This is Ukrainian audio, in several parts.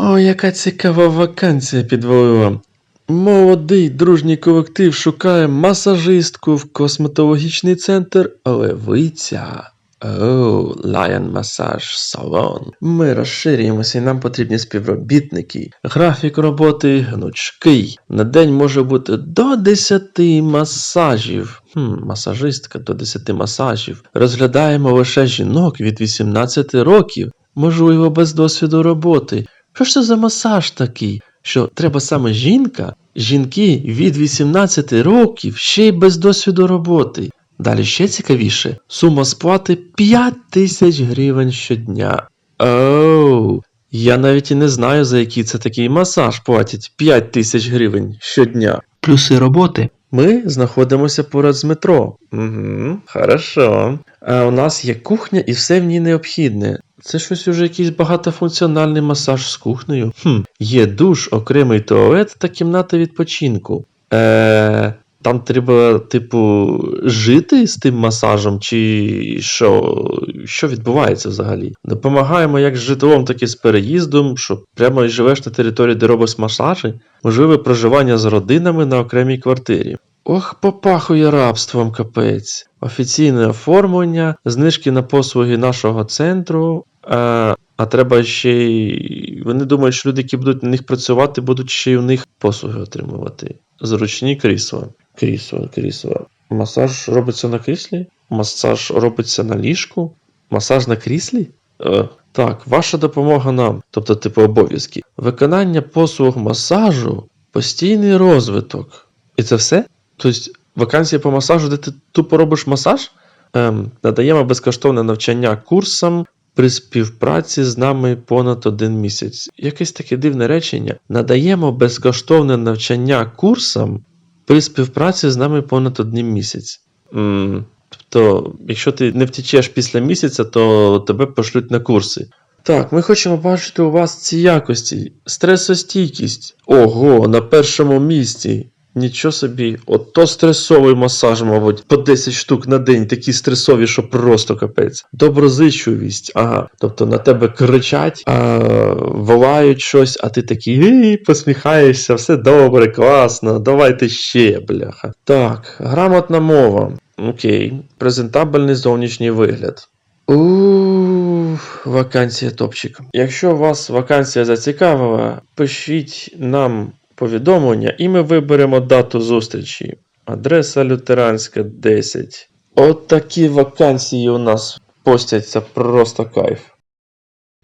О, яка цікава вакансія підвалила. Молодий дружній колектив шукає масажистку в косметологічний центр Левиця. Оу, Lion Massage Salon. Ми розширюємося і нам потрібні співробітники. Графік роботи гнучкий. На день може бути до 10 масажів. Хм, масажистка до 10 масажів. Розглядаємо лише жінок від 18 років, можливо, без досвіду роботи. Що ж це за масаж такий? Що треба саме жінка? Жінки від 18 років ще й без досвіду роботи. Далі ще цікавіше. Сума сплати 5 тисяч гривень щодня. Оу, я навіть і не знаю, за який це такий масаж платять 5 тисяч гривень щодня. Плюси роботи. Ми знаходимося поряд з метро. Угу, хорошо. А у нас є кухня і все в ній необхідне. Це щось уже якийсь багатофункціональний масаж з кухнею. Хм, є душ, окремий туалет та кімната відпочинку. Е, там треба, типу, жити з тим масажем, чи що, що відбувається взагалі? Допомагаємо як з житлом, так і з переїздом, що прямо і живеш на території, де робиш масажі, можливе проживання з родинами на окремій квартирі. Ох, попахує рабством капець. Офіційне оформлення, знижки на послуги нашого центру. А, а треба ще й. Вони думають, що люди, які будуть на них працювати, будуть ще й у них послуги отримувати. Зручні крісла. Крісло, крісло. Масаж робиться на кріслі? Масаж робиться на ліжку? Масаж на кріслі? Е, так, ваша допомога нам, тобто типу обов'язки. Виконання послуг масажу, постійний розвиток. І це все? Тобто, вакансія по масажу, де ти тупо робиш масаж? Ем, надаємо безкоштовне навчання курсам при співпраці з нами понад один місяць. Якесь таке дивне речення. Надаємо безкоштовне навчання курсам при співпраці з нами понад один місяць. М, тобто, якщо ти не втічеш після місяця, то тебе пошлють на курси. Так, ми хочемо бачити у вас ці якості. Стресостійкість. Ого, на першому місці. Нічого собі, ото стресовий масаж, мабуть, по 10 штук на день, такі стресові, що просто капець. Доброзичливість, ага. Тобто на тебе кричать, а, волають щось, а ти такий посміхаєшся, все добре, класно, давайте ще, бляха. Так, грамотна мова. Окей, презентабельний зовнішній вигляд. Ух, вакансія топчик. Якщо вас вакансія зацікавила, пишіть нам повідомлення, і ми виберемо дату зустрічі. Адреса лютеранська 10. От такі вакансії у нас постяться просто кайф.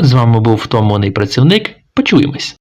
З вами був втомлений працівник. Почуємось.